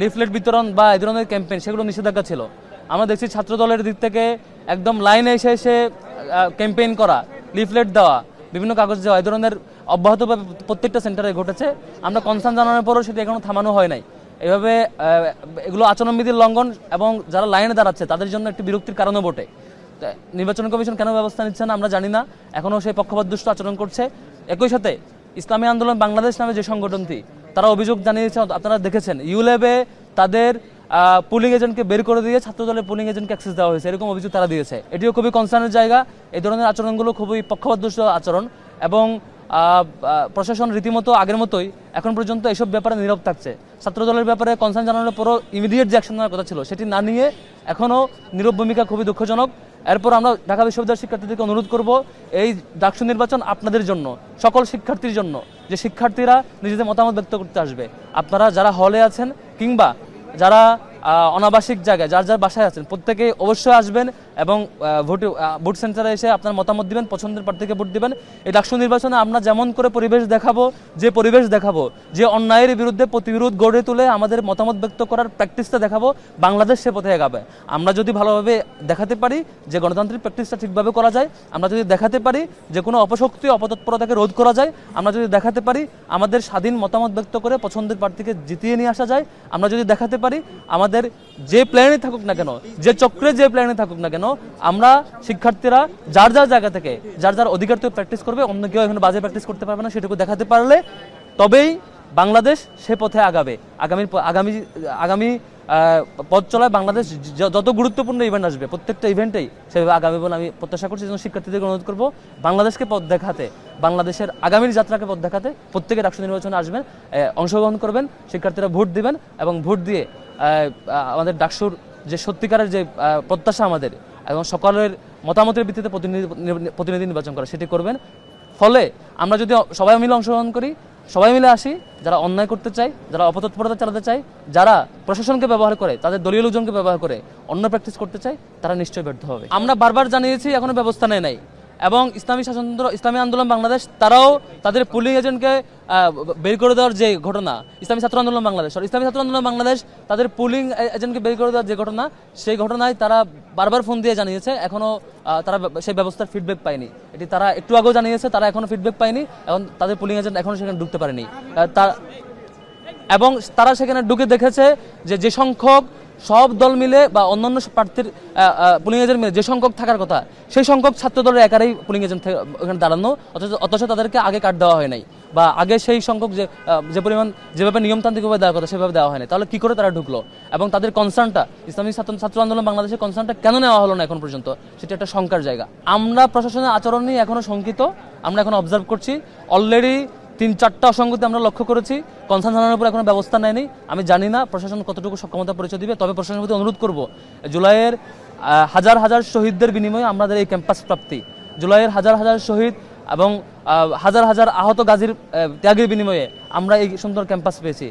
Leaflet বিতরণ বা এই ধরনের ক্যাম্পেইন, সেগুলো নিষেধাজ্ঞা ছিল। আমরা দেখছি ছাত্র দলের দিক থেকে একদম লাইনে এসে এসে ক্যাম্পেইন করা, লিফলেট দেওয়া, বিভিন্ন কাগজ দেওয়া, এই ধরনের অব্যাহতভাবে প্রত্যেকটা সেন্টারে ঘটেছে। আমরা কনসার্ন জানানোর পরও সেটা এখনও থামানো হয় নাই। এভাবে এগুলো আচরণবিধির লঙ্ঘন এবং যারা লাইনে দাঁড়াচ্ছে, তাদের জন্য একটি বিরক্তির কারণও বটে। নির্বাচন কমিশন কেন ব্যবস্থা নিচ্ছে না, আমরা জানি না। এখনও সেই পক্ষপাত দুষ্ট আচরণ করছে। একই সাথে ইসলামী আন্দোলন বাংলাদেশ নামে যে সংগঠনটি তারা অভিযোগ জানিয়েছে, আপনারা দেখেছেন ইউল্যাবে তাদের পুলিং এজেন্টকে বের করে দিয়ে ছাত্রদলের পুলিং এজেন্টকে অ্যাক্সেস দেওয়া হয়েছে। এরকম অভিযোগ তারা দিয়েছে। এটিও খুবই কনসার্নের জায়গা। এই ধরনের আচরণগুলো খুবই পক্ষপাত দুষ্ট আচরণ এবং প্রশাসন রীতিমতো আগের মতোই এখন পর্যন্ত এসব ব্যাপারে নীরব থাকছে। ছাত্রদলের ব্যাপারে কনসার্ন জানানোর পরও ইমিডিয়েট যে অ্যাকশন কথা ছিল, সেটি না নিয়ে এখনও নীরব ভূমিকা খুবই দুঃখজনক। এরপর আমরা ঢাকা বিশ্ববিদ্যালয়ের শিক্ষার্থীদেরকে অনুরোধ করব, এই ডাকসু নির্বাচন আপনাদের জন্য, সকল শিক্ষার্থীর জন্য। যে শিক্ষার্থীরা নিজেদের মতামত ব্যক্ত করতে আসবে। আপনারা যারা হলে আছেন কিংবা যারা অনাবাসিক জায়গায়, যার যার বাসায় আছেন প্রত্যেকে অবশ্যই আসবেন এবং ভোট ভোট সেন্টারে এসে আপনার মতামত দিবেন, পছন্দের প্রার্থীকে ভোট দিবেন। এই ডাকসু নির্বাচনে আমরা যেমন করে পরিবেশ দেখাবো, যে পরিবেশ দেখাবো, যে অন্যায়ের বিরুদ্ধে প্রতিরোধ গড়ে তুলে আমাদের মতামত ব্যক্ত করার প্র্যাকটিসটা দেখাবো, বাংলাদেশ সে পথে এগাবে। আমরা যদি ভালোভাবে দেখাতে পারি যে গণতান্ত্রিক প্র্যাকটিসটা ঠিকভাবে করা যায়, আমরা যদি দেখাতে পারি যে কোনো অপশক্তি, অপতৎপরতাকে রোধ করা যায়, আমরা যদি দেখাতে পারি আমাদের স্বাধীন মতামত ব্যক্ত করে পছন্দের প্রার্থীকে জিতিয়ে নিয়ে আসা যায়, আমরা যদি দেখাতে পারি আমাদের যে প্ল্যানে থাকুক না কেন, যে চক্রে যে প্ল্যানে থাকুক না কেন, আমরা শিক্ষার্থীরা যার যার জায়গা থেকে, যার যার অধিকার থেকে প্র্যাকটিস করবে, অন্য কেউ এখানে বাজে প্র্যাকটিস করতে পারবে না, সেটুকু দেখাতে পারলে তবেই বাংলাদেশ সে পথে আগাবে। আগামী আগামী আগামী পথ চলায় বাংলাদেশ যত গুরুত্বপূর্ণ ইভেন্ট আসবে, প্রত্যেকটা ইভেন্টেই সেভাবে আগামী বলে আমি প্রত্যাশা করছি যেন শিক্ষার্থীদেরকে অনুরোধ করব, বাংলাদেশকে পথ দেখাতে, বাংলাদেশের আগামীর যাত্রাকে পথ দেখাতে প্রত্যেকে রাষ্ট্র নির্বাচনে আসবেন অংশগ্রহণ করবেন, শিক্ষার্থীরা ভোট দিবেন, এবং ভোট দিয়ে আমাদের ডাকসুর যে সত্যিকারের যে প্রত্যাশা আমাদের এবং সকলের মতামতের ভিত্তিতে প্রতিনিধি প্রতিনিধি নির্বাচন করা, সেটি করবেন। ফলে আমরা যদি সবাই মিলে অংশগ্রহণ করি, সবাই মিলে আসি, যারা অন্যায় করতে চায়, যারা অপতৎপরতা চালাতে চায়, যারা প্রশাসনকে ব্যবহার করে, তাদের দলীয় লোকজনকে ব্যবহার করে অন্য প্র্যাকটিস করতে চায়, তারা নিশ্চয়ই ব্যর্থ হবে। আমরা বারবার জানিয়েছি, এখনও ব্যবস্থা নেয় নাই। এবং ইসলামী শাসনতন্ত্র, ইসলামী আন্দোলন বাংলাদেশ, তারাও তাদের পুলিং এজেন্টকে বের করে দেওয়ার যে ঘটনা, ইসলামী ছাত্র আন্দোলন বাংলাদেশ ইসলামী ছাত্র আন্দোলন বাংলাদেশ তাদের পুলিং এজেন্টকে বের করে দেওয়ার যে ঘটনা, সেই ঘটনায় তারা বারবার ফোন দিয়ে জানিয়েছে এখনও তারা সেই ব্যবস্থার ফিডব্যাক পায়নি। এটি তারা একটু আগেও জানিয়েছে, তারা এখনও ফিডব্যাক পায়নি এবং তাদের পুলিং এজেন্ট এখনও সেখানে ঢুকতে পারেনি। তার, এবং তারা সেখানে ঢুকে দেখেছে যে যে সংখ্যক সব দল মিলে বা অন্যান্য প্রার্থীর পুলিং এজেন্ট মিলে যে সংখ্যক থাকার কথা, সেই সংখ্যক ছাত্র দলের একারই পুলিং এজেন্ট ওখানে দাঁড়ানো, অথচ অথচ তাদেরকে আগে কার্ড দেওয়া হয় নাই বা আগে সেই সংখ্যক যে যে পরিমাণ, যেভাবে নিয়মতান্ত্রিকভাবে দেওয়ার কথা সেভাবে দেওয়া হয়নি তাহলে কী করে তারা ঢুকলো? এবং তাদের কনসার্নটা ইসলামী ছাত্র ছাত্র আন্দোলন বাংলাদেশের কনসার্নটা কেন নেওয়া হলো না এখন পর্যন্ত? সেটা একটা শঙ্কার জায়গা। আমরা প্রশাসনের আচরণ নিয়ে এখনও শঙ্কিত, আমরা এখন অবজার্ভ করছি। অলরেডি তিন চারটা অসঙ্গতি আমরা লক্ষ্য করেছি। কনসার্ন জানানোর উপর এখনও ব্যবস্থা নেয়নি। আমি জানি না প্রশাসন কতটুকু সক্ষমতা পরিচয় দিবে, তবে প্রশাসনের প্রতি অনুরোধ করব, জুলাইয়ের হাজার হাজার শহীদদের বিনিময়ে আমাদের এই ক্যাম্পাস প্রাপ্তি। জুলাইয়ের হাজার হাজার শহীদ এবং হাজার হাজার আহত গাজীর ত্যাগের বিনিময়ে আমরা এই সুন্দর ক্যাম্পাস পেয়েছি।